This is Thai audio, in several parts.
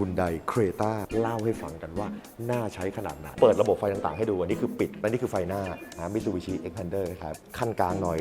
ฮุนไดเครตาเล่าให้ฟังกันว่า น่าใช้ขนาดไหนเปิดระบบไฟต่างๆให้ดู อันนี้คือปิดและนี่คือไฟหน้ามิซูบิชิเอ็กพันเดอร์ครับขั้นกลางหน่อย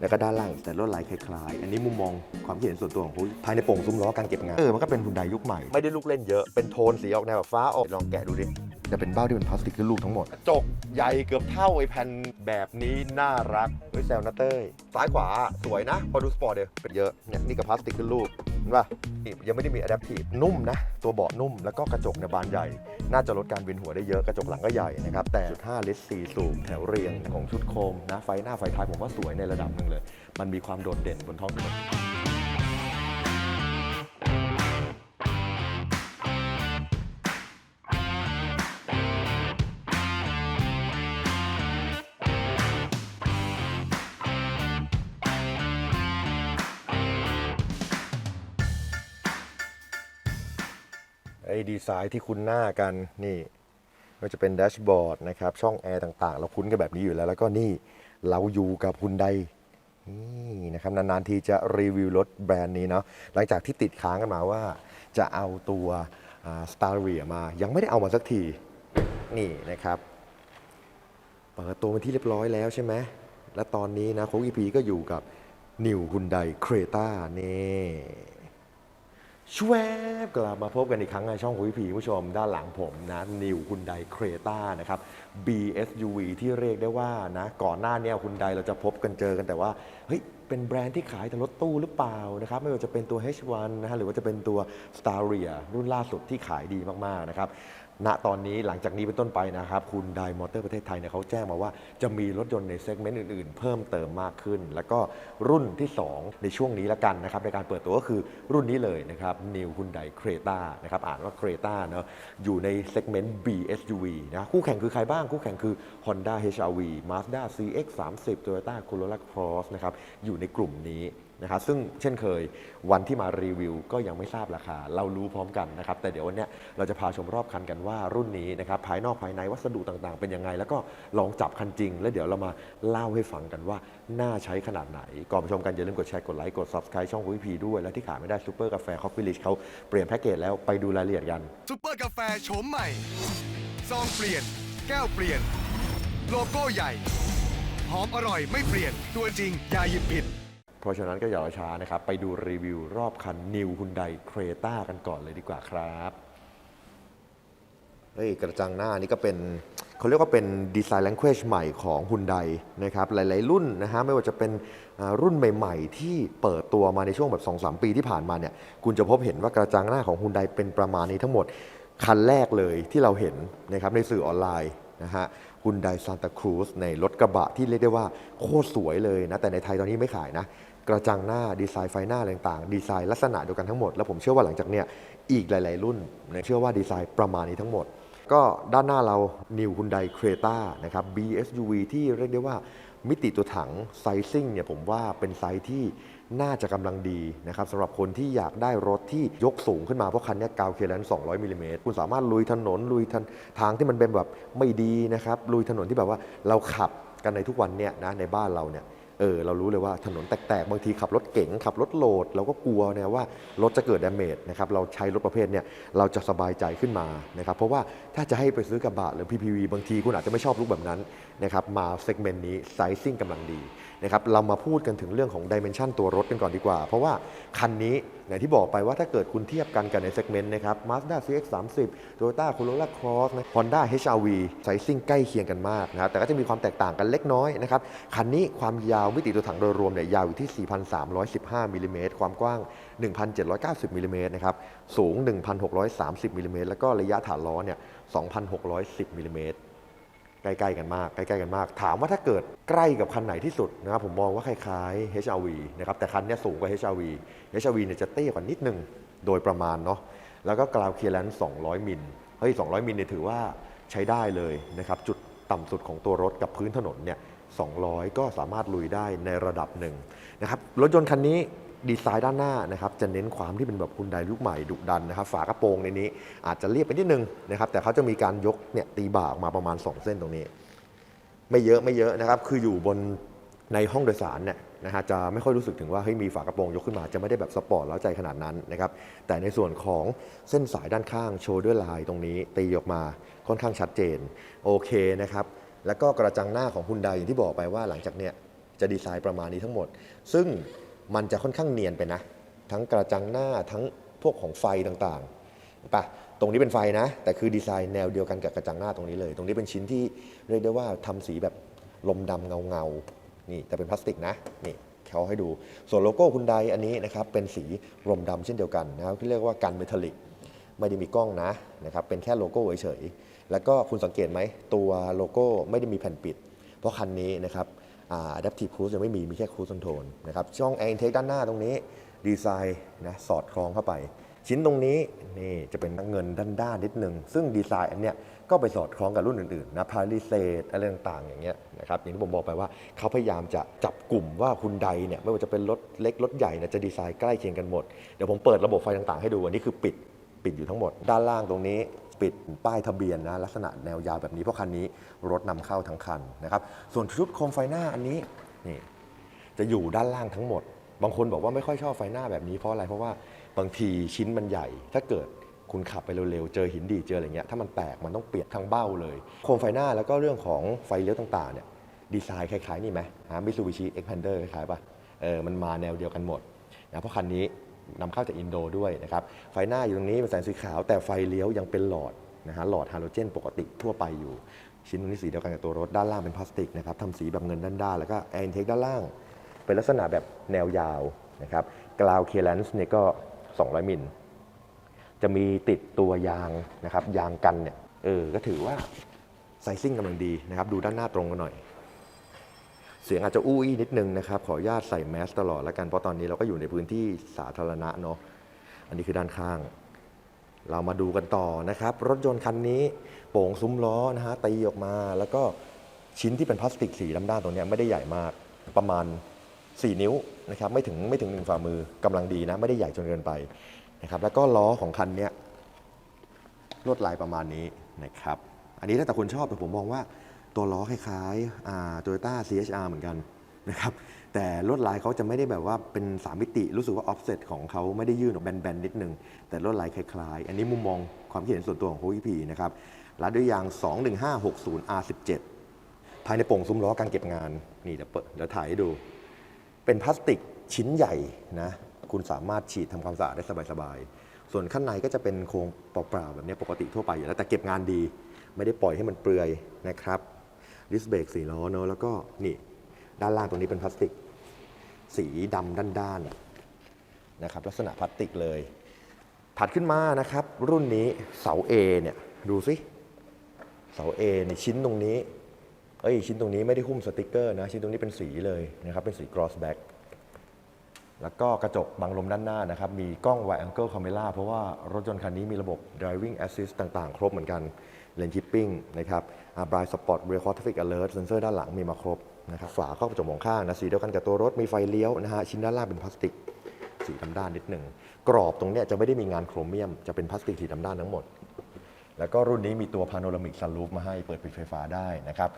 แล้วก็ด้านล่างแต่ลวดลายคล้ายๆ อันนี้มุมมองความคิดเห็นส่วนตัวของคุณภายในโป่งซุ้มล้อการเก็บงานเออมันก็เป็นฮุนไดยุคใหม่ไม่ได้ลูกเล่นเยอะเป็นโทนสีออกแนวแบบฟ้าออกลองแกะดูดิ จะเป็นเบ้าที่เป็นพลาสติกขึ้นลูกทั้งหมดกระจกใหญ่เกือบเท่าไอ้แผ่นแบบนี้น่ารักเฮ้ยแซวนะเต้ยซ้ายขวาสวยนะ พอดูสปอร์ตเดียวเป็นเยอะเนี่ยนี่กับพลาสติกขึ้นลูกเห็นป่ะนี่ยังไม่ได้มีอะแดปทีฟนุ่มนะ ตัวเบาะนุ่มแล้วก็กระจกในยบานใหญ่ น่าจะลดการเวียนหัวได้เยอะกระจกหลังก็ใหญ่นะครับแต่จุด5ลิตร4สูบแถวเรียงของชุดโคมนะไฟหน้าไฟท้ายผมว่าสวยในระดับหนึ่งเลย มันมีความโดดเด่นบนท้องถนน ไอ้ดีไซน์ที่คุ้นหน้ากันนี่ก็จะเป็นแดชบอร์ดนะครับ ช่องแอร์ต่างๆ เราคุ้นกันแบบนี้อยู่แล้ว แล้วก็นี่เราอยู่กับฮุนไดนี่นะครับนานๆทีจะรีวิวรถแบรนด์นี้เนาะหลังจากที่ติดค้างกันมาว่าจะเอาตัวสตาร์เรียมา ยังไม่ได้เอามาสักทีนี่นะครับเปิดตัวเป็นที่เรียบร้อยแล้วใช่ไหมและตอนนี้นะโค้กอีพีก็อยู่กับนิวฮุนไดเครต้านี่ ชวบกลับมาพบกันอีกครั้งในช่องคุยผีผู้ชมด้านหลังผมนะนิวคุณไดเครตานะครับ BSUV ที่เรียกได้ว่านะก่อนหน้านี้คุณไดเราจะพบกันเจอกันแต่ว่าเฮ้ยเป็นแบรนด์ที่ขายแต่รถตู้หรือเปล่านะครับไม่ว่าจะเป็นตัว H1 นะฮะหรือว่าจะเป็นตัว Staria รุ่นล่าสุดที่ขายดีมากๆนะครับ ณตอนนี้หลังจากนี้เป็นต้นไปนะครับ คุณไดมอเตอร์ประเทศไทยเนี่ยเขาแจ้งมาว่าจะมีรถยนต์ในเซกเมนต์อื่นๆ เพิ่มเติมมากขึ้น แล้วก็รุ่นที่ 2 ในช่วงนี้ละกันนะครับในการเปิดตัวก็คือรุ่นนี้เลยนะครับ New Hyundai Creta นะครับอ่านว่า Creta เนอะอยู่ในเซกเมนต์ BSUV นะคู่แข่งคือใครบ้างคู่แข่งคือ Honda HR-V Mazda CX-30 Toyota Corolla Cross นะครับอยู่ในกลุ่มนี้ นะครับซึ่งเช่นเคยวันที่มารีวิว ก็ยังไม่ทราบราคา เรารู้พร้อมกันนะครับ แต่เดี๋ยววันนี้เราจะพาชมรอบคันกันว่ารุ่นนี้นะครับภายนอกภายในวัสดุต่างๆ เป็นยังไง แล้วก็ลองจับคันจริง แล้วเดี๋ยวเรามาเล่าให้ฟังกันว่า น่าใช้ขนาดไหน ก่อนไปชมกัน อย่าลืมกดแชร์กดไลค์กด subscribe ช่องคุยพีด้วย และที่ขาดไม่ได้ซูเปอร์กาแฟคอฟฟี่ลิชเขาเปลี่ยนแพ็กเกจแล้วไปดูรายละเอียดกันซุปเปอร์กาแฟโฉมใหม่ซองเปลี่ยน แก้วเปลี่ยน โลโก้ใหญ่หอมอร่อยไม่เปลี่ยนตัวจริงอย่าหยิบผิด เพราะฉะนั้นก็อย่ารอช้านะครับ ไปดูรีวิวรอบคัน New Hyundai Creta กันก่อนเลยดีกว่าครับเฮ้ยกระจังหน้านี่ก็เป็นเขาเรียกว่าเป็นดีไซน์ language ใหม่ของ Hyundai นะครับหลาย ๆ รุ่นนะฮะไม่ว่าจะเป็นรุ่นใหม่ ๆ ที่เปิดตัวมาในช่วงแบบ 2-3 ปีที่ผ่านมาเนี่ยคุณจะพบเห็นว่ากระจังหน้าของ Hyundai เป็นประมาณนี้ทั้งหมด คันแรกเลยที่เราเห็นนะครับในสื่อออนไลน์นะฮะ Hyundai Santa Cruz ในรถกระบะที่เรียกได้ว่าโคตรสวยเลยนะแต่ในไทยตอนนี้ไม่ขายนะ กระจังหน้าดีไซน์ไฟหน้าต่างๆดีไซน์ลักษณะเดียวกันทั้งหมด แล้วผมเชื่อว่าหลังจากเนี้ยอีกหลาย ๆ รุ่นเชื่อว่าดีไซน์ประมาณนี้ทั้งหมด ก็ด้านหน้าเรา New Hyundai Creta นะครับ BSUV ที่เรียกได้ว่ามิติตัวถังไซซิ่งเนี่ยผมว่าเป็นไซส์ที่น่าจะกำลังดีนะครับสำหรับคนที่อยากได้รถที่ยกสูงขึ้นมา เพราะคันนี้กาวเคลัน200มิลลิเมตรคุณสามารถลุยถนนลุยทางทางที่มันเป็นแบบไม่ดีนะครับลุยถนนที่แบบว่าเราขับกันในทุกวันเนี่ยนะในบ้านเราเนี่ย เออเรารู้เลยว่าถนนแตก ๆ บางทีขับรถเก๋งขับรถโหลด เราก็กลัวเนี่ยว่ารถจะเกิดดาเมจนะครับเราใช้รถประเภทเนี่ยเราจะสบายใจขึ้นมานะครับเพราะว่าถ้าจะให้ไปซื้อกระบะหรือ PPV บางทีคุณอาจจะไม่ชอบลุกแบบนั้นนะครับมาเซกเมนต์นี้ไซซิ่งกำลังดีนะครับเรามาพูดกันถึงเรื่องของดิเมนชันตัวรถกันก่อนดีกว่า เพราะว่าคันนี้ อย่างที่บอกไปว่าถ้าเกิดคุณเทียบกันกันในเซกเมนต์นะครับ Mazda CX-30 Toyota Corolla Cross นะ Honda HR-V ไซซิ่งใกล้เคียงกันมากนะครับแต่ก็จะมีความแตกต่างกันเล็กน้อยนะครับ คันนี้ความยาวมิติตัวถังโดยรวมเนี่ยยาวอยู่ที่ 4,315มิลลิเมตรความกว้าง 1,790มิลลิเมตรนะครับสูง 1,630มิลลิเมตรแล้วก็ระยะฐานล้อเนี่ย2,610มิลลิเมตร ใกล้ๆกันมากใกล้ๆกันมาก ถามว่าถ้าเกิดใกล้กับคันไหนที่สุดนะครับผมมองว่าคล้ายๆ HRV นะครับแต่คันนี้สูงกว่า HRV HRV เนี่ยจะเตี้ยกว่านิดนึงโดยประมาณเนาะแล้วก็กราวเคลียร์แลนซ์200 มิลเฮ้ย 200 มิลเนี่ยถือว่าใช้ได้เลยนะครับจุดต่ำสุดของตัวรถกับพื้นถนนเนี่ย200 ก็สามารถลุยได้ในระดับหนึ่งนะครับรถยนต์คันนี้ ดีไซน์ด้านหน้านะครับจะเน้นความที่เป็นแบบคุณไดลุกใหม่ดุดันนะครับฝากระโปรงในนี้ อาจจะเรียบไปนิดนึงนะครับแต่เขาจะมีการยกเนี่ยตีบ่าออกมาประมาณ 2 เส้นตรงนี้ ไม่เยอะไม่เยอะนะครับคืออยู่บนในห้องโดยสารเนี่ยนะฮะจะไม่ค่อยรู้สึกถึงว่าเฮ้ยมีฝากระโปรงยกขึ้นมาจะไม่ได้แบบสปอร์ตแล้วใจขนาดนั้นนะครับแต่ในส่วนของเส้นสายด้านข้างโชว์ด้วยลายตรงนี้ ตีออกมาค่อนข้างชัดเจนโอเคนะครับแล้วก็กระจังหน้าของฮุนไดอย่างที่บอกไปว่าหลังจากเนี้ยจะดีไซน์ประมาณนี้ทั้งหมด ซึ่ง มันจะค่อนข้างเนียนไปนะ ทั้งกระจังหน้าทั้งพวกของไฟต่างๆปะตรงนี้เป็นไฟนะ แต่คือดีไซน์แนวเดียวกันกับกระจังหน้าตรงนี้เลย ตรงนี้เป็นชิ้นที่เรียกได้ว่าทำสีแบบลมดำเงาเงาๆนี่แต่เป็นพลาสติกนะนี่เขาให้ดู ส่วนโลโก้คุณไดอันนี้นะครับเป็นสีลมดำเช่นเดียวกันนะครับที่เรียกว่ากันเมทัลลิกไม่ได้มีกล้องนะนะครับเป็นแค่โลโก้เฉยๆแล้วก็คุณสังเกตไหมตัวโลโก้ไม่ได้มีแผ่นปิด เพราะคันนี้นะครับ Adaptive Cruise ยังไม่มี มีแค่ Cruise Control นะครับ ช่อง Air Intake ด้านหน้าตรงนี้ ดีไซน์นะสอดคล้องเข้าไป ชิ้นตรงนี้นี่จะเป็นเงินด้านๆนิดนึง ซึ่งดีไซน์อันเนี้ยก็ไปสอดคล้องกับรุ่นอื่นๆนะพาริเซตอะไรต่างๆ อย่างเงี้ยนะครับอย่างที่ผมบอกไปว่าเขาพยายามจะจับกลุ่มว่าคุณใดเนี่ยไม่ว่าจะเป็นรถเล็กรถใหญ่เนี่ยจะดีไซน์ใกล้เคียงกันหมด เดี๋ยวผมเปิดระบบไฟต่างๆ ให้ดูอันนี้คือปิดปิดอยู่ทั้งหมด ด้านล่างตรงนี้ ปิดป้ายทะเบียนนะลักษณะแนวยาวแบบนี้เพราะคันนี้รถนำเข้าทั้งคันนะครับส่วนชุดโคมไฟหน้าอันนี้นี่จะอยู่ด้านล่างทั้งหมด บางคนบอกว่าไม่ค่อยชอบไฟหน้าแบบนี้เพราะอะไรเพราะว่าบางทีชิ้นมันใหญ่ ถ้าเกิดคุณขับไปเร็วๆ เจอหินดีเจออะไรเงี้ย ถ้ามันแตกมันต้องเปลี่ยนทั้งเบ้าเลย โคมไฟหน้าแล้วก็เรื่องของไฟเลี้ยวต่างๆเนี่ยดีไซน์คล้ายๆนี่ไหมฮะมิซูบิชิเอ็กพันเดอร์คล้ายๆป่ะเออมันมาแนวเดียวกันหมดนะเพราะคันนี้ นำเข้าจากอินโดด้วยนะครับไฟหน้าอยู่ตรงนี้เป็นแสงสีขาว แต่ไฟเลี้ยวยังเป็นหลอดนะฮะหลอดฮาโลเจน ปกติทั่วไปอยู่ ชิ้นนี้สีเดียวกันกับตัวรถด้านล่างเป็นพลาสติกนะครับทำสีแบบเงินด้านๆแล้วก็แอนเทคด้านล่าง เป็นลักษณะแบบแนวยาวนะครับกราวเคลนส์เนี่ยก็ 200 มิลจะมีติดตัวยางนะครับยางกันเนี่ยเออก็ถือว่าไซซิ่งกำลังดีนะครับดูด้านหน้าตรงกันหน่อย เสียงอาจจะอู้อี้นิดนึงนะครับ ขออนุญาตใส่แมสตลอดแล้วกัน เพราะตอนนี้เราก็อยู่ในพื้นที่สาธารณะเนาะ อันนี้คือด้านข้าง เรามาดูกันต่อนะครับ รถยนต์คันนี้โป่งซุ้มล้อนะฮะตีออกมา แล้วก็ชิ้นที่เป็นพลาสติกสีดำด้านตรงนี้ไม่ได้ใหญ่มากประมาณ 4 นิ้วนะครับไม่ถึงไม่ถึงหนึ่งฝ่ามือกำลังดีนะ ไม่ได้ใหญ่จนเกินไปนะครับ แล้วก็ล้อของคันนี้ลวดลายประมาณนี้นะครับ อันนี้แล้วแต่คนชอบแต่ผมมองว่า ตัวล้อคล้ายๆโตโยต้า CHR เหมือนกันนะครับแต่ลวดลายเขาจะไม่ได้แบบว่าเป็น3มิติ รู้สึกว่าออฟเซตของเขาไม่ได้ยื่นออกแบนๆนิดนึง แต่ลวดลายคล้ายๆ อันนี้มุมมองความคิดเห็นส่วนตัวของโฮวิพีนะครับรัดด้วยยาง 21560 R17 ภายในโป่งซุ้มล้อการเก็บงาน นี่เดี๋ยวเปิดเดี๋ยวถ่ายให้ดู เป็นพลาสติกชิ้นใหญ่นะคุณสามารถฉีดทำความสะอาดได้สบายๆ ส่วนข้างในก็จะเป็นโครงเปล่าๆแบบนี้ปกติทั่วไปอยู่แล้วแต่เก็บงานดี ไม่ได้ปล่อยให้มันเปลือยนะครับ ดิสเบรกสีล้อเนอะแล้วก็นี่ด้านล่างตรงนี้เป็นพลาสติก สีดำด้านๆนะครับลักษณะพลาสติกเลย ถัดขึ้นมานะครับ รุ่นนี้เสา A เนี่ยดูสิเสา A ในชิ้นตรงนี้เอ้ยชิ้นตรงนี้ไม่ได้หุ้มสติกเกอร์นะ ชิ้นตรงนี้เป็นสีเลยนะครับเป็นสีกรอสแบ็ค แล้วก็กระจกบังลมด้านหน้านะครับ มีกล้อง wide angle camera เพราะว่ารถยนต์คันนี้มีระบบ driving assist ต่างๆ ครบเหมือนกัน lane keeping นะครับ blind spot rear core traffic alert เซนเซอร์ด้านหลังมีมาครบนะครับ ฝาครอบกระจกมองข้างนะ สีเดียวกันกับตัวรถ มีไฟเลี้ยวนะฮะ ชิ้นด้านล่างเป็นพลาสติก สีดำด้านนิดหนึ่ง กรอบตรงเนี้ยจะไม่ได้มีงานโครเมียม จะเป็นพลาสติกสีดำด้านทั้งหมด แล้วก็รุ่นนี้มีตัวพาโนรามิกซันรูฟมาให้ เปิดปิดไฟฟ้าได้นะครับ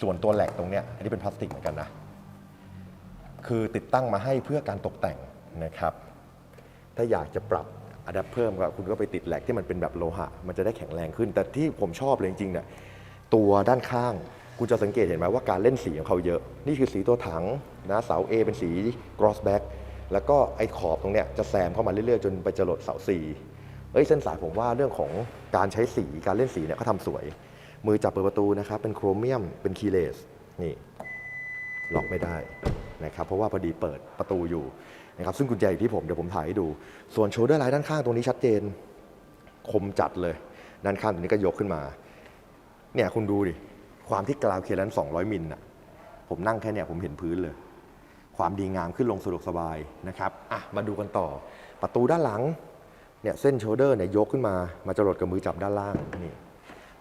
ส่วนตัวแหลกตรงเนี้ยอันนี้เป็นพลาสติกเหมือนกันนะ คือติดตั้งมาให้เพื่อการตกแต่งนะครับ ถ้าอยากจะปรับอะแดปเพิ่มก็คุณก็ไปติดแหลกที่มันเป็นแบบโลหะ มันจะได้แข็งแรงขึ้น แต่ที่ผมชอบเลยจริงๆเนี่ยตัวด้านข้างคุณจะสังเกตเห็นไหมว่าการเล่นสีของเขาเยอะ นี่คือสีตัวถังนะเสา A เป็นสี cross back แล้วก็ไอ้ขอบตรงเนี้ยจะแซมเข้ามาเรื่อยๆ จนไปจรดเสา C เอ้ยเส้นสายผมว่าเรื่องของการใช้สีการเล่นสีเนี่ยเขาทำสวย มือจับเปิดประตูนะครับเป็นโครเมียมเป็นคีเลสนี่ล็อกไม่ได้ นะครับเพราะว่าพอดีเปิดประตูอยู่นะครับซึ่งกุญแจอยู่ที่ผมเดี๋ยวผมถ่ายให้ดู ส่วนโชเดอร์ไลท์ด้านข้างตรงนี้ชัดเจน คมจัดเลยด้านข้างตรงนี้ก็ยกขึ้นมาเนี่ยคุณดูดิความที่กราวเคลัน200 มิลน่ะผมนั่งแค่เนี่ยผมเห็นพื้นเลย ความดีงามขึ้นลงสะดวกสบายนะครับอะมาดูกันต่อ ประตูด้านหลังเนี่ยเส้นโชเดอร์เนี่ยยกขึ้นมามาจรดกับมือจับด้านล่างนี่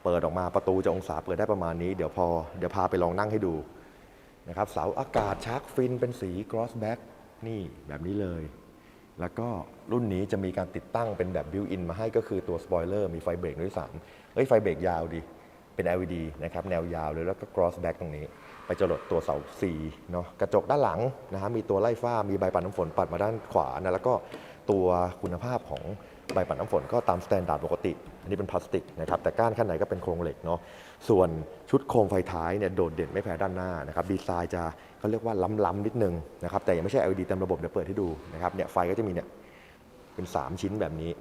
เปิดออกมาประตูจะองศาเปิดได้ประมาณนี้ เดี๋ยวพอเดี๋ยวพาไปลองนั่งให้ดู นะครับเสาอากาศชาร์กฟินเป็นสี cross back นี่แบบนี้เลย แล้วก็รุ่นนี้จะมีการติดตั้งเป็นแบบบิวอินมาให้ก็คือตัวสปอยเลอร์มีไฟเบรกด้วยสามเอ้ยไฟเบรกยาวดี เป็น LED นะครับแนวยาวเลยแล้วก็ cross back ตรงนี้ ไปจรดตัวเสา C เนาะกระจกด้านหลังนะฮะมีตัวไล่ฟ้ามีใบปัดน้ำฝนปัดมาด้านขวานะแล้วก็ตัวคุณภาพของใบปัดน้ำฝนก็ตามสแตนดาร์ดปกติ อันนี้เป็นพลาสติกนะครับแต่ก้านข้างในก็เป็นโครงเหล็กเนาะส่วนชุดโคมไฟท้ายเนี่ยโดดเด่นไม่แพ้ด้านหน้านะครับดีไซน์จะเขาเรียกว่าล้ำๆนิดนึงนะครับแต่ยังไม่ใช่ LED เต็มระบบเดี๋ยวเปิดให้ดูนะครับเนี่ยไฟก็จะมีเนี่ยเป็น 3 ชิ้นแบบนี้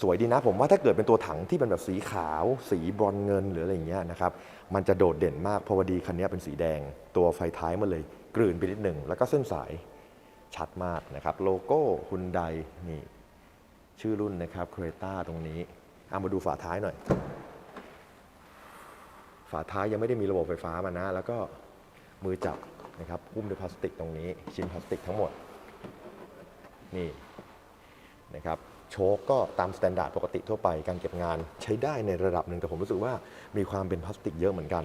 สวยดีนะผมว่าถ้าเกิดเป็นตัวถังที่เป็นแบบสีขาว สีบรอนเงินหรืออะไรอย่างเงี้ยนะครับมันจะโดดเด่นมากเพราะว่าดีคันนี้เป็นสีแดง ตัวไฟท้ายมันเลยกลืนไปนิดหนึ่งแล้วก็เส้นสายชัดมากนะครับโลโก้ฮุนไดนี่ชื่อรุ่นนะครับครตาตรงนี้ เอามาดูฝาท้ายหน่อย ฝาท้ายยังไม่ได้มีระบบไฟฟ้ามานะ แล้วก็มือจับนะครับหุ้มด้วยพลาสติกตรงนี้ ชิ้นพลาสติกทั้งหมด นี่นะครับโชคก็ตามสแตนดาร์ดปกติทั่วไปการเก็บงานใช้ได้ในระดับหนึ่งแต่ผมรู้สึกว่ามีความเป็นพลาสติกเยอะเหมือนกัน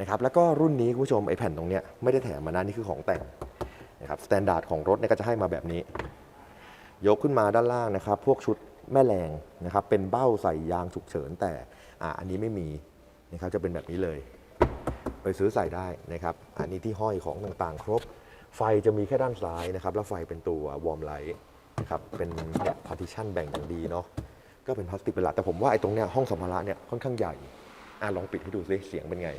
นะครับแล้วก็รุ่นนี้คุณผู้ชมไอแผ่นตรงเนี้ยไม่ได้แถมมานะนี่คือของแต่งนะครับสแตนดาร์ดของรถเนี่ยก็จะให้มาแบบนี้ ยกขึ้นมาด้านล่างนะครับ พวกชุด แม่แรงนะครับเป็นเบ้าใส่ยางฉุกเฉินแต่อันนี้ไม่มีนะครับจะเป็นแบบนี้เลย ไปซื้อใส่ได้นะครับ อันนี้ที่ห้อยของต่างๆ ครบ ไฟจะมีแค่ด้านซ้ายนะครับ แล้วไฟเป็นตัววอร์มไลท์นะครับเป็นเนี่ยพาร์ติชันแบ่งอย่างดีเนาะก็เป็นพลาสติกเป็นหลักแต่ผมว่าไอ้ตรงเนี้ยห้องสัมภาระเนี่ยค่อนข้างใหญ่อะลองปิดให้ดูซิเสียงเป็นไง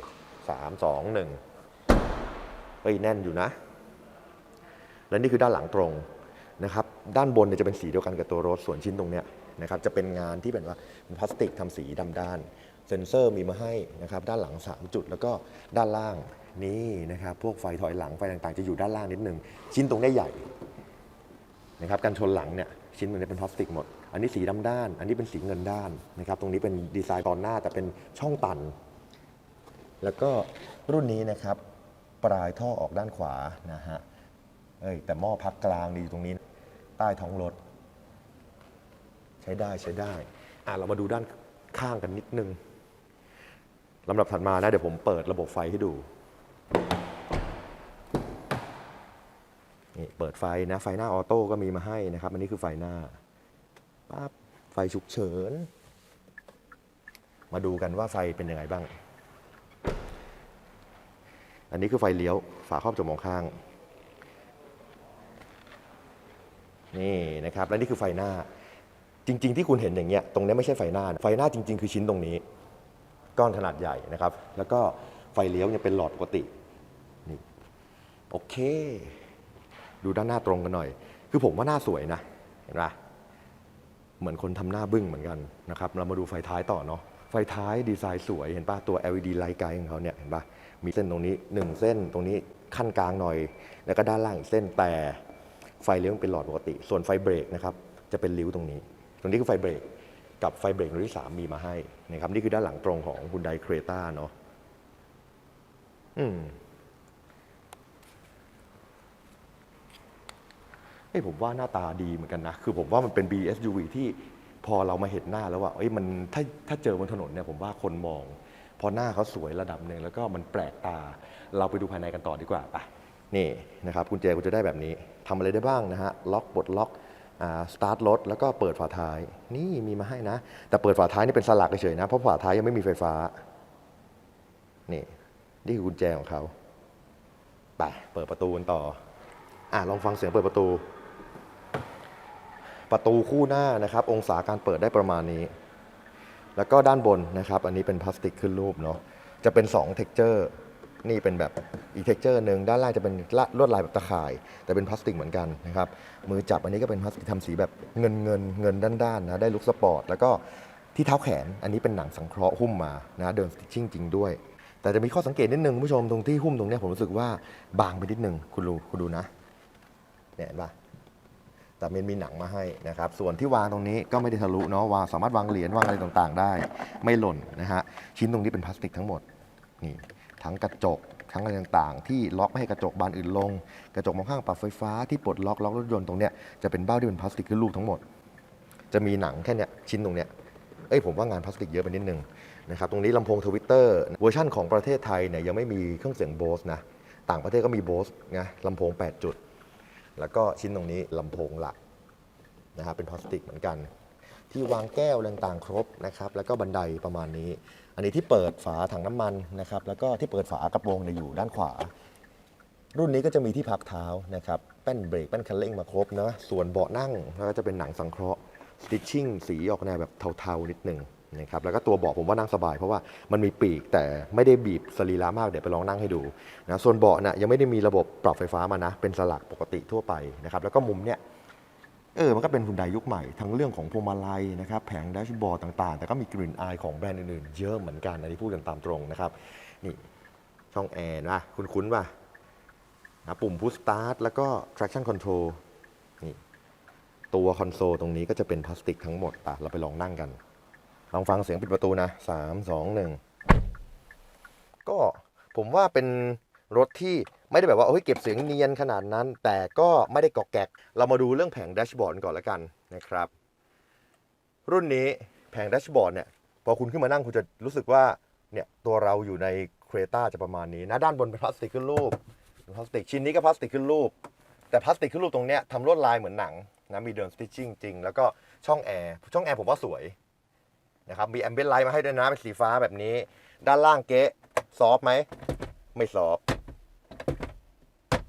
3 2 1เฮ้ยแน่นอยู่นะ และนี่คือด้านหลังตรง นะครับด้านบนเนี่ยจะเป็นสีเดียวกันกับตัวรถส่วนชิ้นตรงเนี้ยนะครับจะเป็นงานที่เป็นว่าเป็นพลาสติกทำสีดำด้าน เซ็นเซอร์มีมาให้นะครับด้านหลัง 3 จุดแล้วก็ด้านล่างนี่นะครับพวกไฟถอยหลังไฟต่างๆ จะอยู่ด้านล่างนิดนึงชิ้นตรงนี้ใหญ่นะครับการชนหลังเนี่ยชิ้นตรงนี้เป็นพลาสติกหมด อันนี้สีดำด้าน อันนี้เป็นสีเงินด้านนะครับตรงนี้เป็นดีไซน์ตอนหน้าแต่เป็นช่องตัน แล้วก็รุ่นนี้นะครับปลายท่อออกด้านขวานะฮะ เอ้ยแต่หม้อพักกลางนี่อยู่ตรงนี้ ใต้ท้องรถ ใช้ได้ใช้ได้อะเรามาดูด้านข้างกันนิดนึงลำดับถัดมานะ เดี๋ยวผมเปิดระบบไฟให้ดูนี่เปิดไฟนะ ไฟหน้าออโต้ก็มีมาให้นะครับ อันนี้คือไฟหน้าปั๊บไฟฉุกเฉิน มาดูกันว่าไฟเป็นยังไงบ้าง อันนี้คือไฟเลี้ยว ฝาครอบจมองข้าง นี่นะครับและนี่คือไฟหน้า จริง ๆ ที่คุณเห็นอย่างเงี้ยตรงนี้ไม่ใช่ไฟหน้า ไฟหน้าจริง ๆ คือชิ้นตรงนี้ ก้อนขนาดใหญ่นะครับ แล้วก็ไฟเลี้ยวเนี่ยเป็นหลอดปกตินี่โอเค ดูด้านหน้าตรงกันหน่อย คือผมว่าหน้าสวยนะเห็นปะเหมือนคนทำหน้าบึ้งเหมือนกันนะครับเรามาดูไฟท้ายต่อเนาะไฟท้ายดีไซน์สวยเห็นปะตัว LED ไลท์ไกด์ของเขาเนี่ยเห็นปะมีเส้นตรงนี้ 1 เส้นตรงนี้ขั้นกลางหน่อย แล้วก็ด้านล่างอีกเส้นแต่ ไฟเลี้ยวมันเป็นหลอดปกติ ส่วนไฟเบรกนะครับจะเป็นริ้วตรงนี้ ตรงนี้คือไฟเบรกกับไฟเบรกรุ่นที่3มีมาให้นะครับนี่คือด้านหลังตรงของ Hyundai Creta เนาะอืมเอ้ยผมว่าหน้าตาดีเหมือนกันนะ คือผมว่ามันเป็น BSUV ที่พอเรามาเห็นหน้าแล้วว่าเอ้ยมันถ้าถ้าเจอบนถนนเนี่ยผมว่าคนมอง พอหน้าเขาสวยระดับหนึ่งแล้วก็มันแปลกตา เราไปดูภายในกันต่อดีกว่าไปนี่นะครับกุญแจคุณจะได้แบบนี้ ทำอะไรได้บ้างนะฮะล็อกปลดล็อกสตาร์ทรถแล้วก็เปิดฝาท้าย นี่มีมาให้นะ แต่เปิดฝาท้ายนี่เป็นสลักเฉยๆนะเพราะฝาท้ายยังไม่มีไฟฟ้านี่นี่คือกุญแจของเขาไปเปิดประตูกันต่ออะลองฟังเสียงเปิดประตู ประตูคู่หน้านะครับ องศาการเปิดได้ประมาณนี้ แล้วก็ด้านบนนะครับ อันนี้เป็นพลาสติกขึ้นรูปเนาะจะเป็น2 t e x t อร์ นี่เป็นแบบอีก t e x t อร์หนึ่งด้านล่างจะเป็นลวดลายแบบตะข่าย แต่เป็นพลาสติกเหมือนกันนะครับมือจับอันนี้ก็เป็นพลาสติกทำสีแบบเงินเงินเงินด้านๆนะได้ลุคสปอร์ตแล้วก็ที่เท้าแขนอันนี้เป็นหนังสังเคราะห์หุ้มมานะเดินสติชชิ่งจริงด้วย แต่จะมีข้อสังเกตนิดนึงผู้ชมตรงที่หุ้มตรงนี้ผมรู้สึกว่าบางไปนิดนึงคุณดูคุณดูนะเนี่ยเห็นปะแต่มันมีหนังมาให้นะครับ ส่วนที่วางตรงนี้ก็ไม่ได้ทะลุเนาะวางสามารถวางเหรียญวางอะไรต่างๆ ได้ ไม่หล่นนะฮะชิ้นตรงนี้เป็นพลาสติกทั้งหมดนี่ ทั้งกระจกทั้งอะไรต่างๆ ที่ล็อกไม่ให้กระจกบานอื่นลง กระจกมองข้างปรับไฟฟ้าที่ปลดล็อกล็อกรถยนต์ตรงเนี้ยจะเป็นเบ้าที่เป็นพลาสติกขึ้นลูกทั้งหมด จะมีหนังแค่เนี้ยชิ้นตรงเนี้ยเอ้ยผมว่างานพลาสติกเยอะไปนิดนึงนะครับตรงนี้ลำโพงทวิตเตอร์เวอร์ชันของประเทศไทยเนี่ยยังไม่มีเครื่องเสียงโบสนะต่างประเทศก็มีโบสนะลำโพง 8 จุด แล้วก็ชิ้นตรงนี้ลำโพงหลักนะครับเป็นพลาสติกเหมือนกัน ที่วางแก้วต่างๆครบนะครับ แล้วก็บันไดประมาณนี้ อันนี้ที่เปิดฝาถังน้ำมันนะครับ แล้วก็ที่เปิดฝากระโปรงเนี่ยอยู่ด้านขวา รุ่นนี้ก็จะมีที่พักเท้านะครับ แป้นเบรกแป้นคันเร่งมาครบนะ ส่วนเบาะนั่งก็จะเป็นหนังสังเคราะห์สติชชิ่งสีออกแนวแบบเทาๆนิดหนึ่งนะครับแล้วก็ตัวเบาะผมว่านั่งสบาย เพราะว่ามันมีปีกแต่ไม่ได้บีบสรีระมากเดี๋ยวไปลองนั่งให้ดูนะส่วนเบาะน่ะยังไม่ได้มีระบบปรับไฟฟ้ามานะ เป็นสลักปกติทั่วไปนะครับแล้วก็มุมเนี่ย เออมันก็เป็นฮุนไดยุคใหม่ทั้งเรื่องของพวงมาลัยนะครับแผงแดชบอร์ดต่างๆ แต่ก็มีกลิ่นอายของแบรนด์อื่นๆ เยอะเหมือนกันอันนี้พูดกันตามตรงนะครับนี่ช่องแอร์นะคุ้นๆป่ะนะปุ่ม push start แล้วก็ traction control นี่ตัวคอนโซลตรงนี้ก็จะเป็นพลาสติกทั้งหมดป่ะเราไปลองนั่งกัน ลองฟังเสียงปิดประตูนะ 3 2 1 ก็ผมว่าเป็นรถที่ ไม่ได้แบบว่าเฮ้ยเก็บเสียงเนียนขนาดนั้น แต่ก็ไม่ได้กอกแกก เรามาดูเรื่องแผงแดชบอร์ดก่อนละกันนะครับ รุ่นนี้แผงแดชบอร์ดเนี่ยพอคุณขึ้นมานั่งคุณจะรู้สึกว่าเนี่ยตัวเราอยู่ในเครตาจะประมาณนี้นะด้านบนเป็นพลาสติกขึ้นรูปพลาสติกชิ้นนี้ก็พลาสติกขึ้นรูป แต่พลาสติกขึ้นรูปตรงเนี้ยทำลวดลายเหมือนหนังนะมีเดินสติชชิ่งจริง แล้วก็ช่องแอร์ช่องแอร์ผมว่าสวยนะครับมีแอมเบียนไลท์มาให้ด้วยนะเป็นสีฟ้าแบบนี้ ด้านล่างเก๊ซอฟไหมไม่ซอฟ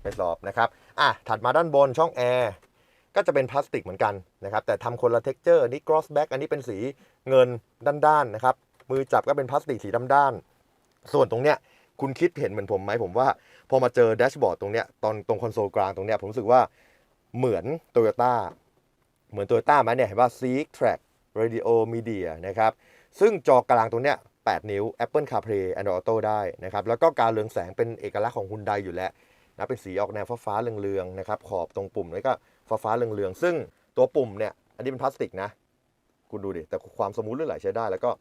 ไม่ซอฟต์นะครับอะถัดมาด้านบนช่องแอร์ก็จะเป็นพลาสติกเหมือนกันนะครับ แต่ทำคนละเท็กเจอร์นี้ cross back อันนี้เป็นสีเงินด้านๆนะครับ มือจับก็เป็นพลาสติกสีดำด้านส่วนตรงเนี้ยคุณคิดเห็นเหมือนผมไหมผมว่า พอมาเจอแดชบอร์ดตรงเนี้ยตอนตรงคอนโซลกลางตรงเนี้ยผมรู้สึกว่าเหมือน t o y ยต้าเหมือน t o y ยต้ไหมเนี่ยเห็นว่า Seek Track Radio Media นะครับ ซึ่งจอกลางตรงเนี้ย8นิ้ว Apple CarPlay Android Auto ได้นะครับ แล้วก็การเรืองแสงเป็นเอกลักษณ์ของฮุนไดอยู่แล้ว นะเป็นสีออกแนวฟ้าๆเรืองๆนะครับขอบตรงปุ่มแล้วก็ฟ้าๆเรืองๆซึ่งตัวปุ่มเนี่ยอันนี้เป็นพลาสติกนะ คุณดูดิแต่ความสมูทลื่นไหลใช้ได้ แล้วก็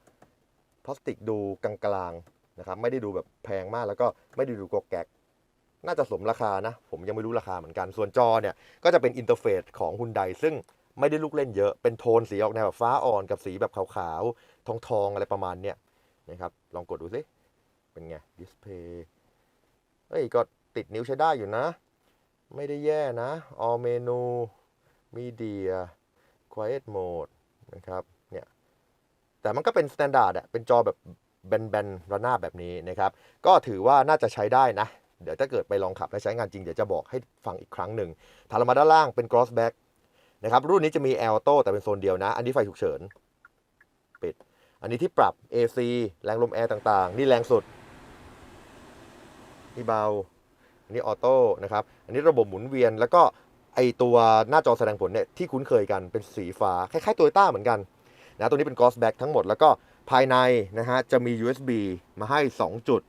พลาสติกดูกลางๆนะครับไม่ได้ดูแบบแพงมากแล้วก็ไม่ได้ดูกอกแกกน่าจะสมราคานะ ผมยังไม่รู้ราคาเหมือนกัน ส่วนจอเนี่ยก็จะเป็นอินเทอร์เฟซของฮุนไดซึ่งไม่ได้ลูกเล่นเยอะ เป็นโทนสีออกแนวแบบฟ้าอ่อนกับสีแบบขาวๆ ทองๆ อะไรประมาณเนี้ยนะครับ ลองกดดูสิ เป็นไง ดิสเพย์ เฮ้ย ก็ ติดนิ้วใช้ได้อยู่นะ ไม่ได้แย่นะ all menu media quiet mode นะครับ เนี่ย แต่มันก็เป็นสแตนดาร์ดอะเป็นจอแบบแบนๆระนาบแบบนี้นะครับ ก็ถือว่าน่าจะใช้ได้นะ เดี๋ยวถ้าเกิดไปลองขับและใช้งานจริง เดี๋ยวจะบอกให้ฟังอีกครั้งหนึ่งถัดลงมาด้านล่างเป็น cross back นะครับ รุ่นนี้จะมี auto แต่เป็นโซนเดียวนะ อันนี้ไฟฉุกเฉิน ปิด อันนี้ที่ปรับ AC แรงลมแอร์ต่างๆ นี่แรงสุด นี่เบา อันนี้ออโต้นะครับอันนี้ระบบหมุนเวียนแล้วก็ไอตัวหน้าจอแสดงผลเนี่ยที่คุ้นเคยกันเป็นสีฟ้าคล้ายๆ Toyota เหมือนกันนะตัวนี้เป็น cross back ทั้งหมดแล้วก็ภายในนะฮะจะมี USB มาให้ 2 จุด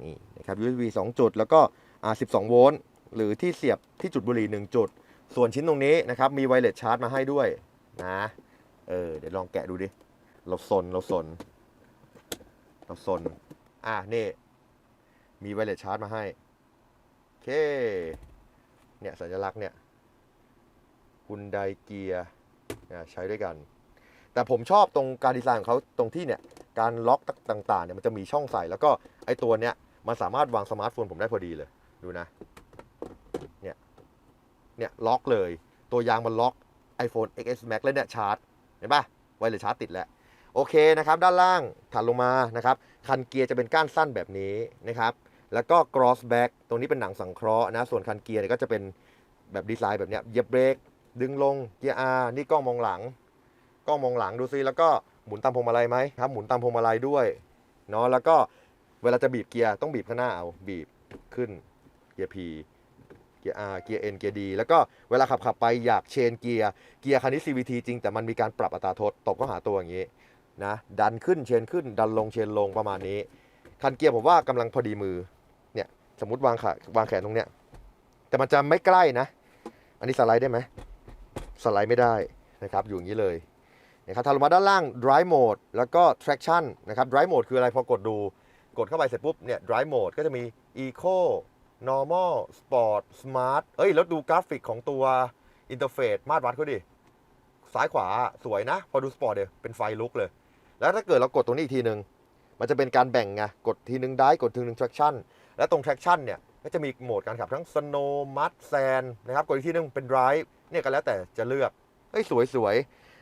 นี่นะครับ USB 2 จุด แล้วก็อ่า12 โวลต์หรือที่เสียบที่จุดบุหรี่ 1 จุด ส่วนชิ้นตรงนี้นะครับมีไวเลสชาร์จมาให้ด้วยนะเออเดี๋ยวลองแกะดูดิเราสนเราสนเราสนอะนี่มีไวเลสชาร์จมาให้ เคเนี่ยสัญลักษณ์เนี่ยฮุนไดเกียร์ใช้ด้วยกัน แต่ผมชอบตรงการดีไซน์ของเขาตรงที่เนี่ย การล็อกต่างๆเนี่ยมันจะมีช่องใส่ แล้วก็ไอตัวเนี้ยมันสามารถวางสมาร์ทโฟนผมได้พอดีเลย ดูนะ เนี่ย เนี่ยล็อกเลย ตัวยางมันล็อก iPhone XS Max แล้วเนี่ยชาร์จ เห็นปะไวเลสชาร์จติดแล้ว โอเคนะครับ ด้านล่างถัดลงมานะครับ คันเกียร์จะเป็นก้านสั้นแบบนี้นะครับ แล้วก็ cross back ตรงนี้เป็นหนังสังเคราะห์นะ ส่วนคันเกียร์เนี่ยก็จะเป็นแบบดีไซน์แบบเนี้ยเหยียบเบรกดึงลงเกียร์ R นี่กล้องมองหลังกล้องมองหลังดูซิแล้วก็หมุนตามพวงมาลัยไหมครับหมุนตามพวงมาลัยด้วยเนาะแล้วก็เวลาจะบีบเกียร์ต้องบีบข้างหน้าเอาบีบขึ้นเกียร์ P เกียร์ R เกียร์ N เกียร์ D แล้วก็เวลาขับขับไปอยากเชนเกียร์เกียร์คันนี้ CVT จริงแต่มันมีการปรับอัตราทษตบก็หาตัวอย่างนี้นะดันขึ้นเชนขึ้น ดันลงเชนลงประมาณนี้ คันเกียร์ผมว่ากำลังพอดีมือ สมมติวางขาวางแขนตรงเนี้ย แต่มันจะไม่ใกล้นะ อันนี้สไลด์ได้ไหมสไลด์ไม่ได้นะครับ อยู่อย่างนี้เลยนะครับถัดลงมาด้านล่าง drive mode แล้วก็ traction นะครับ drive mode คืออะไรพอกดดูกดเข้าไปเสร็จปุ๊บเนี่ย drive mode ก็จะมี eco normal sport smart เอ้ย แล้วดูกราฟิกของตัวอินเทอร์เฟซมาตรวัดเขาดิ ซ้ายขวาสวยนะ พอดูสปอร์ตเดี๋ยวเป็นไฟลุกเลย แล้วถ้าเกิดเรากดตรงนี้อีกทีหนึ่งมันจะเป็นการแบ่งไง กดทีหนึ่งได้กดทีหนึ่ง traction แล้วตรง traction เนี่ยก็จะมีโหมดการขับทั้ง snow mud sand นะครับกดอีกทีหนึงเป็น drive เนี่ยก็แล้วแต่จะเลือกเฮ้ยสวยสวย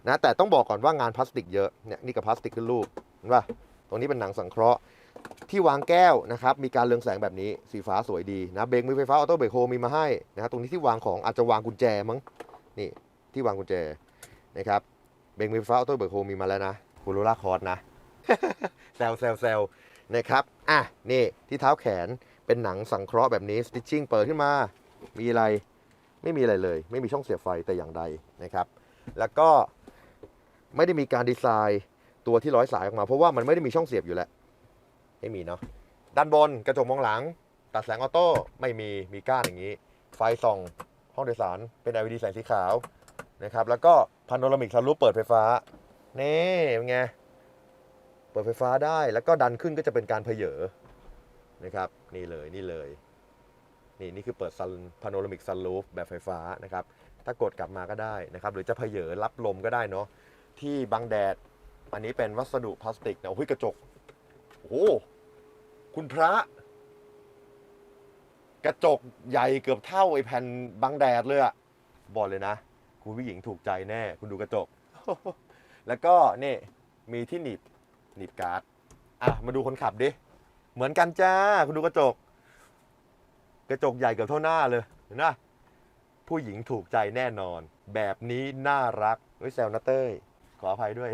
นะแต่ต้องบอกก่อนว่างานพลาสติกเยอะเนี่ยนี่กับพลาสติกขึ้นรูปเห็นป่ะตรงนี้เป็นหนังสังเคราะห์ที่วางแก้วนะครับมีการเรืองแสงแบบนี้สีฟ้าสวยดีนะเบรกมือไฟฟ้าออโต้เบรกโฮมีมาให้นะครับตรงนี้ที่วางของอาจจะวางกุญแจมั้งนี่ที่วางกุญแจนะครับเบรกมือไฟฟ้าออโต้เบรกโฮมีมาแล้วนะคูโรล่าคอร์สนะแซลแซลแซล นะครับ อะ นี่ที่เท้าแขนเป็นหนังสังเคราะห์แบบนี้สติชชิ่งเปิดขึ้นมา มีอะไร ไม่มีอะไรเลย ไม่มีช่องเสียบไฟแต่อย่างใดนะครับ แล้วก็ไม่ได้มีการดีไซน์ตัวที่ร้อยสายออกมา เพราะว่ามันไม่ได้มีช่องเสียบอยู่แล้ว ไม่มีเนาะ ด้านบนกระจกมองหลัง ตัดแสงออโต้ ไม่มี มีก้านอย่างนี้ ไฟส่องห้องโดยสารเป็น LED แสงสีขาวนะครับ แล้วก็พาโนรามิกซันรูปเปิดไฟฟ้า นี่เป็นไง ปิดไฟฟ้าได้ แล้วก็ดันขึ้นก็จะเป็นการเพเยอนะครับนี่เลยนี่เลย นี่นี่คือเปิดซันพาโนรามิกซันรูฟแบบไฟฟ้านะครับถ้ากดกลับมาก็ได้นะครับ หรือจะเพเยอรับลมก็ได้เนาะที่บังแดด อันนี้เป็นวัสดุพลาสติกนะโอ้ยกระจกโอ้คุณพระ กระจกใหญ่เกือบเท่าไอ้แผ่นบังแดดเลยอะบอกเลยนะ คุณผู้หญิงถูกใจแน่ คุณดูกระจก แล้วก็นี่มีที่หนีบ หนีบการ์ดอะมาดูคนขับดิ เหมือนกันจ้า คุณดูกระจก กระจกใหญ่เกือบเท่าหน้าเลยเห็นไหมผู้หญิงถูกใจแน่นอน แบบนี้น่ารักเฮ้ยแซวนะเต้ย ขออภัยด้วย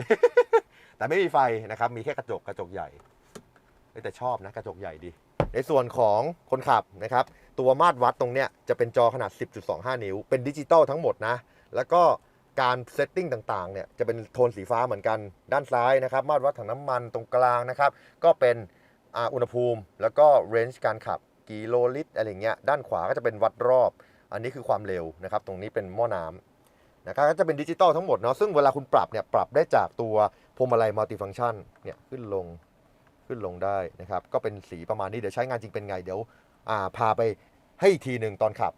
แต่ไม่มีไฟนะครับ มีแค่กระจกกระจกใหญ่แต่ชอบนะกระจกใหญ่ดี ในส่วนของคนขับนะครับ ตัวมาตรวัดตรงเนี้ยจะเป็นจอขนาด 10.25 นิ้ว เป็นดิจิตอลทั้งหมดนะ แล้วก็ การเซตติ้งต่างๆเนี่ยจะเป็นโทนสีฟ้าเหมือนกันด้านซ้ายนะครับมาตรวัดถังน้ำมันตรงกลางนะครับ ก็เป็นอุณหภูมิ แล้วก็เรนจ์การขับกิโลลิตรอะไรเงี้ยด้านขวาก็จะเป็นวัดรอบ อันนี้คือความเร็วนะครับ ตรงนี้เป็นหม้อน้ำนะครับก็จะเป็นดิจิตอลทั้งหมดเนาะซึ่งเวลาคุณปรับเนี่ยปรับได้จากตัวพวงมาลัยมัลติฟังชันเนี่ยขึ้นลงขึ้นลงได้นะครับ ก็เป็นสีประมาณนี้เดี๋ยวใช้งานจริงเป็นไงเดี๋ยวพาไปให้อีกทีหนึ่งตอนขับ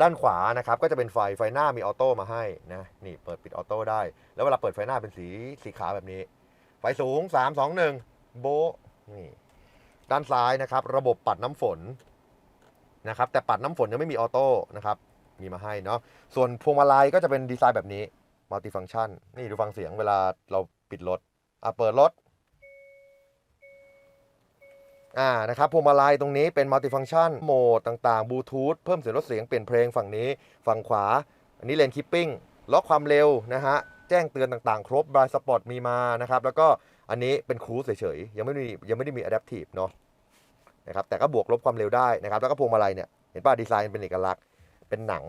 ด้านขวานะครับก็จะเป็นไฟไฟหน้ามีออโต้มาให้นะนี่เปิดปิดออโต้ได้ แล้วเวลาเปิดไฟหน้าเป็นสีสีขาวแบบนี้ ไฟสูง 3 2 1 โบนี่ด้านซ้ายนะครับ ระบบปัดน้ำฝนนะครับแต่ปัดน้ำฝนยังไม่มีออโต้นะครับมีมาให้เนาะส่วนพวงมาลัยก็จะเป็นดีไซน์แบบนี้มัลติฟัง c t ชันนี่ดูฟังเสียงเวลาเราปิดรถอะเปิดรถ อ่านะครับพวงมาลัยตรงนี้เป็นมัลติฟัง c t ชันโหมดต่างๆบลูทูธเพิ่มเสียงลดเสียงเปลี่ยนเพลงฝั่งนี้ ฝั่งขวา อันนี้เลนคิปปิ้งล็อกความเร็วนะฮะแจ้งเตือนต่างๆ ครบบรายสปอร์ตมีมานะครับแล้วก็อันนี้เป็นครูซเฉยๆ ยังไม่มียังไม่ได้มีอะดัพทีฟเนาะนะครับแต่ก็บวกลบความเร็วได้นะครับแล้วก็พวงมาลัยเนี่ยเห็นป่ะดีไซน์เป็นเอกลักษณ์เป็นหนัง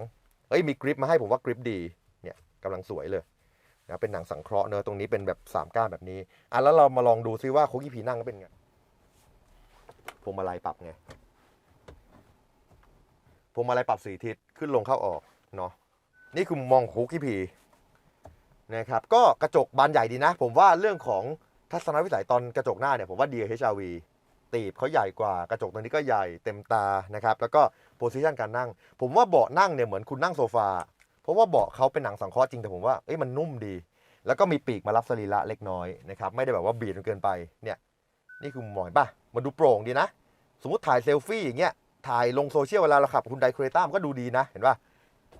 เอ้ยมีกริปมาให้ผมว่ากริปดีเนี่ยกำลังสวยเลยนะเป็นหนังสังเคราะห์เนอะตรงนี้เป็นแบบสามก้านแบบนี้อะแล้วเรามาลองดูซิว่าโคกี้ผีนั่งก็เป็นไง พวงมาลัยปรับไงพวงมาลัยปรับสีทิศขึ้นลงเข้าออกเนาะนี่คือมุมมองคุกกี้พีนะครับก็กระจกบานใหญ่ดีนะ ผมว่าเรื่องของทัศนวิสัยตอนกระจกหน้าเนี่ยผมว่าดีกว่า HRV ตีบเขาใหญ่กว่ากระจกตรงนี้ก็ใหญ่เต็มตานะครับแล้วก็โพซิชันการนั่ง ผมว่าเบาะนั่งเนี่ยเหมือนคุณนั่งโซฟาเพราะว่าเบาะเขาเป็นหนังสังเคราะห์จริงแต่ผมว่าเอ้ยมันนุ่มดี แล้วก็มีปีกมารับสรีระเล็กน้อยนะครับไม่ได้แบบว่าบีบจนเกินไปเนี่ย นี่คือมุมมองป่ะ มันดูโปร่งดีนะ สมมติถ่ายเซลฟี่อย่างเงี้ย ถ่ายลงโซเชียลเวลาเราขับคุณไดครต้ามันก็ดูดีนะ เห็นป่ะ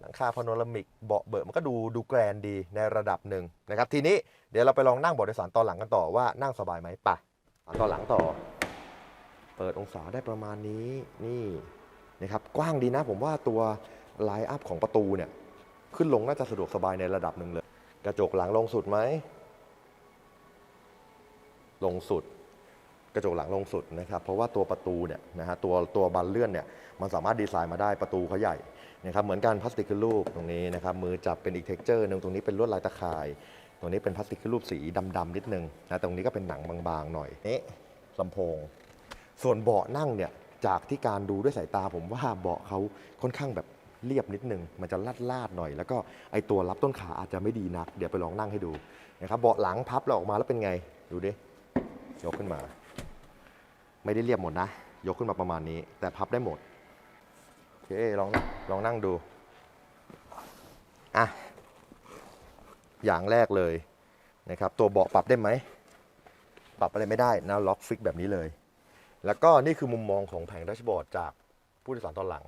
หลังคาพาโนรามิก เบาะเบิร์มันก็ดูดูแกรนดีในระดับหนึ่งนะครับ ทีนี้เดี๋ยวเราไปลองนั่งเบาะโดยสารตอนหลังกันต่อว่านั่งสบายไหมป่ะอะตอนหลังต่อ เปิดองศาได้ประมาณนี้ นี่นะครับ กว้างดีนะ ผมว่าตัวไลน์อัพของประตูเนี่ย ขึ้นลงน่าจะสะดวกสบายในระดับหนึ่งเลย กระจกหลังลงสุดไหม ลงสุด กระจกหลังลงสุดนะครับ เพราะว่าตัวประตูเนี่ยนะฮะตัวตัวบันเลื่อนเนี่ยมันสามารถดีไซน์มาได้ประตูเขาใหญ่นะครับเหมือนกันพลาสติกขึ้นรูปตรงนี้นะครับมือจับเป็นอีกเท็กเจอร์หนึ่งตรงนี้เป็นลวดลายตะข่าย ตรงนี้เป็นพลาสติกขึ้นรูปสีดำๆนิดนึงนะตรงนี้ก็เป็นหนังบางๆหน่อยนี่ลำโพง ส่วนเบาะนั่งเนี่ยจากที่การดูด้วยสายตาผมว่าเบาะเขาค่อนข้างแบบเรียบนิดนึง มันจะลาดลาดๆหน่อย แล้วก็ไอตัวรับต้นขาอาจจะไม่ดีนัก เดี๋ยวไปลองนั่งให้ดูนะครับ เบาะหลังพับแล้วออกมาแล้วเป็นไง ดูดิ ยกขึ้นมา ไม่ได้เรียบหมดนะ ยกขึ้นมาประมาณนี้ แต่พับได้หมด โอเค ลองลองนั่งดู อะ อย่างแรกเลยนะครับ ตัวเบาะปรับได้ไหม ปรับอะไรไม่ได้นะ ล็อกฟิกแบบนี้เลย แล้วก็นี่คือมุมมองของแผงแดชบอร์ดจากผู้โดยสารตอนหลัง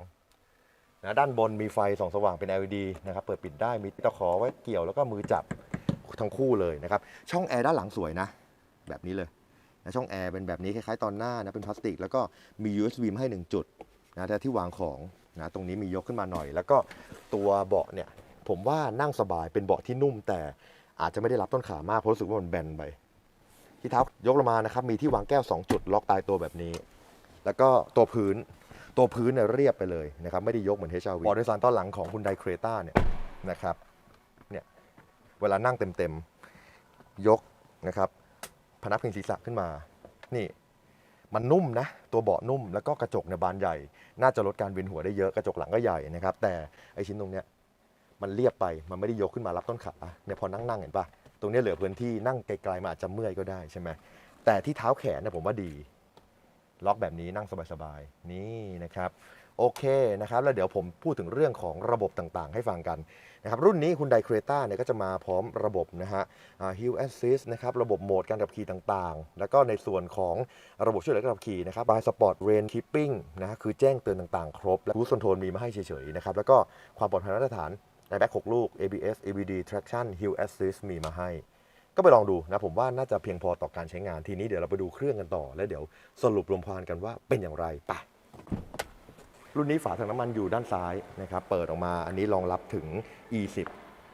นะด้านบนมีไฟส่องสว่างเป็น LED นะครับ เปิดปิดได้ มีตะขอไว้เกี่ยวแล้วก็มือจับทั้งคู่เลยนะครับ ช่องแอร์ด้านหลังสวยนะ แบบนี้เลย นะช่องแอร์เป็นแบบนี้คล้ายๆตอนหน้านะเป็นพลาสติก แล้วก็มี USB มาให้ 1 จุดนะแต่ที่วางของนะตรงนี้มียกขึ้นมาหน่อย แล้วก็ตัวเบาะเนี่ยผมว่านั่งสบายเป็นเบาะที่นุ่ม แต่อาจจะไม่ได้รับต้นขามากเพราะรู้สึกว่ามันแบนไปที่เท้ายกลงมานะครับมีที่วางแก้ว 2 จุดล็อกตายตัวแบบนี้ แล้วก็ตัวพื้นตัวพื้นเนี่ยเรียบไปเลยนะครับไม่ได้ยกเหมือน HRV บอร์ดโดยสารตอนหลังของคุณไดเครต้าเนี่ยนะครับเนี่ยเวลานั่งเต็มๆยกนะครับ พนักพิงศีรษะขึ้นมา นี่มันนุ่มนะ ตัวเบาะนุ่มแล้วก็กระจกเนี่ยบานใหญ่ น่าจะลดการเวียนหัวได้เยอะกระจกหลังก็ใหญ่นะครับ แต่ไอชิ้นตรงเนี้ยมันเรียบไปมันไม่ได้ยกขึ้นมารับต้นขาเนี่ยพอนั่งๆเห็นปะตรงเนี้ยเหลือพื้นที่นั่งไกลๆมาอาจจะเมื่อยก็ได้ใช่ไหมแต่ที่เท้าแขนเนี่ยผมว่าดี ล็อกแบบนี้นั่งสบายๆนี่นะครับ โอเคนะครับแล้วเดี๋ยวผมพูดถึงเรื่องของระบบต่างๆ ให้ฟังกันนะครับรุ่นนี้คุณไดเครตาเนี่ยก็จะมาพร้อมระบบนะฮะอ่า Hill Assist นะครับระบบโหมดการขับขี่ต่างๆ แล้วก็ในส่วนของระบบช่วยเหลือการขับขี่นะครับ By Sport Rain Keeping นะฮะคือแจ้งเตือนต่างๆ ครบ และ Cruise Control มีมาให้เฉยๆนะครับแล้วก็ความปลอดภัยมาตรฐานในแบ็ค6ลูก ABS ABD Traction Hill Assist มีมาให้ ก็ไปลองดูนะผมว่าน่าจะเพียงพอต่อการใช้งานทีนี้เดี๋ยวเราไปดูเครื่องกันต่อ แล้วเดี๋ยวสรุปรวมความกันว่าเป็นอย่างไรไป รุ่นนี้ฝาถังน้ำมันอยู่ด้านซ้ายนะครับ เปิดออกมาอันนี้รองรับถึง E10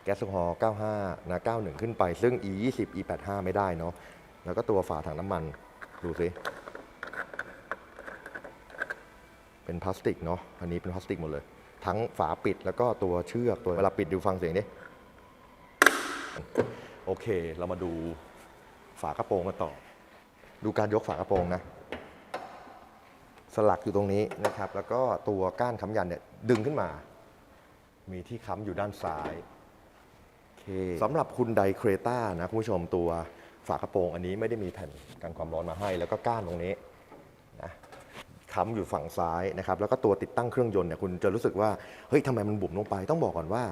แก๊สโซฮอล์95 นะ 91 ขึ้นไป ซึ่ง E20 E85 ไม่ได้เนาะ แล้วก็ตัวฝาถังน้ำมัน ดูสิ เป็นพลาสติกเนาะ อันนี้เป็นพลาสติกหมดเลย ทั้งฝาปิดแล้วก็ตัวเชือก ตัวเวลาปิดดูฟังเสียงดิโอเค เรามาดูฝากระโปรงกันต่อ ดูการยกฝากระโปรงนะ สลักอยู่ตรงนี้นะครับ แล้วก็ตัวก้านค้ำยันเนี่ยดึงขึ้นมา มีที่ค้ำอยู่ด้านซ้ายโอเคสำหรับคุณไดเครตานะคุณผู้ชมตัวฝากระโปรงอันนี้ไม่ได้มีแผ่นกันความร้อนมาให้ แล้วก็ก้านตรงนี้นะค้ำอยู่ฝั่งซ้ายนะครับ แล้วก็ตัวติดตั้งเครื่องยนต์เนี่ยคุณจะรู้สึกว่าเฮ้ยทำไมมันบุ๋มลงไปต้องบอกก่อนว่าอ่า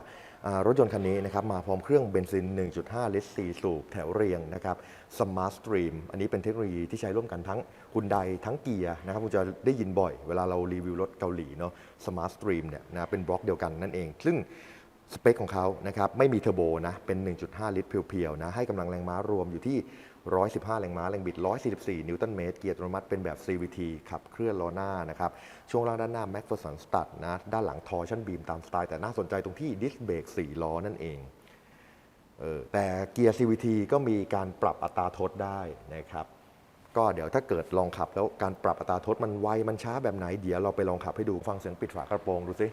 รถยนต์คันนี้นะครับมาพร้อมเครื่องเบนซิน 1.5 ลิตร 4 สูบแถวเรียงนะครับ Smart Stream อันนี้เป็นเทคโนโลยีที่ใช้ร่วมกันทั้งคุณไดทั้งเกียร์นะครับคุณจะได้ยินบ่อยเวลาเรารีวิวรถเกาหลีเนาะ Smart Stream เนี่ยนะเป็นบล็อกเดียวกันนั่นเอง ซึ่งสเปคของเขานะครับไม่มีเทอร์โบนะเป็น 1.5 ลิตรเพียวๆนะให้กำลังแรงม้ารวมอยู่ที่ 115 แรงม้า แรงบิด 144 นิวตันเมตร เกียร์อัตโนมัติเป็นแบบ CVT ขับเคลื่อนล้อหน้านะครับ ช่วงล่างด้านหน้า Mac สันสตัดนะ ด้านหลังทอร์ชันบีมตามสไตล์ แต่น่าสนใจตรงที่ดิสเบรก4ล้อนั่นเองเออแต่เกียร์ CVT ก็มีการปรับอัตราทดได้นะครับ ก็เดี๋ยวถ้าเกิดลองขับแล้วการปรับอัตราทดมันไว มันช้าแบบไหน เดี๋ยวเราไปลองขับให้ดู ฟังเสียงปิดฝากระโปรงดูสิ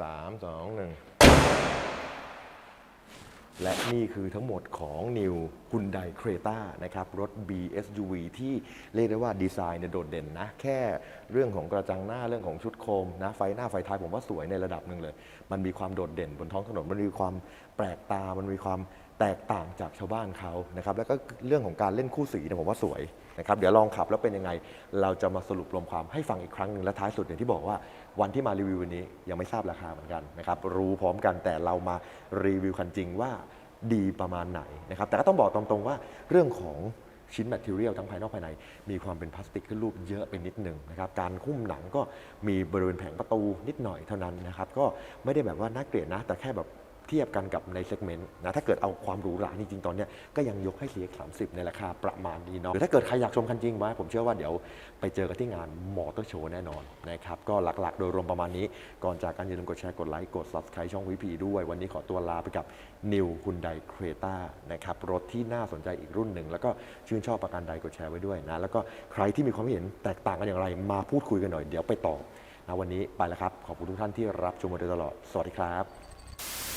ขอนะสามสองหนึ่งและนี่คือทั้งหมดของ New Hyundai Creta นะครับ รถ BSUV ที่เรียกได้ว่าดีไซน์เนี่ยโดดเด่นนะ แค่เรื่องของกระจังหน้าเรื่องของชุดโคมนะ ไฟหน้าไฟท้ายผมว่าสวยในระดับหนึ่งเลย มันมีความโดดเด่นบนท้องถนน มันมีความแปลกตา มันมีความแตกต่างจากชาวบ้านเขานะครับ แล้วก็เรื่องของการเล่นคู่สีเนี่ยผมว่าสวยนะครับ เดี๋ยวลองขับแล้วเป็นยังไง เราจะมาสรุปรวมความให้ฟังอีกครั้งหนึ่งและท้ายสุดอย่างที่บอกว่า วันที่มารีวิววันนี้ยังไม่ทราบราคาเหมือนกันนะครับรู้พร้อมกันแต่เรามารีวิวคันจริงว่าดีประมาณไหนนะครับแต่ก็ต้องบอกตรงๆว่าเรื่องของชิ้นแมทเทียลทั้งภายนอกภายใน มีความเป็นพลาสติกขึ้นรูปเยอะไปนิดหนึ่งนะครับการคุ้มหนังก็มีบริเวณแผงประตูนิดหน่อยเท่านั้นนะครับก็ไม่ได้แบบว่าน่าเกลียดนะ แต่แค่แบบ เทียบกันกับในเซกเมนต์นะถ้าเกิดเอาความหรูหราจริงๆตอนนี้ก็ยังยกให้ CX 30 ในราคาประมาณนี้เนาะหรือถ้าเกิดใครอยากชมคันจริงไว้ผมเชื่อว่าเดี๋ยวไปเจอกันที่งานมอเตอร์โชว์แน่นอนนะครับก็หลักๆ โดยรวมประมาณนี้ ก่อนจากการอย่าลืมกดแชร์กดไลค์กด subscribe ช่องวิพีด้วย วันนี้ขอตัวลาไปกับ New Hyundai Creta นะครับรถที่น่าสนใจอีกรุ่นหนึ่งแล้วก็ชื่นชอบประการใดกดแชร์ไว้ด้วยนะแล้วก็ใครที่มีความเห็นแตกต่างกันอย่างไร มาพูดคุยกันหน่อยเดี๋ยวไปต่อนะวันนี้ไปแล้วครับขอบคุณทุกท่านที่รับชมมาโดยตลอดสวัสดีครับ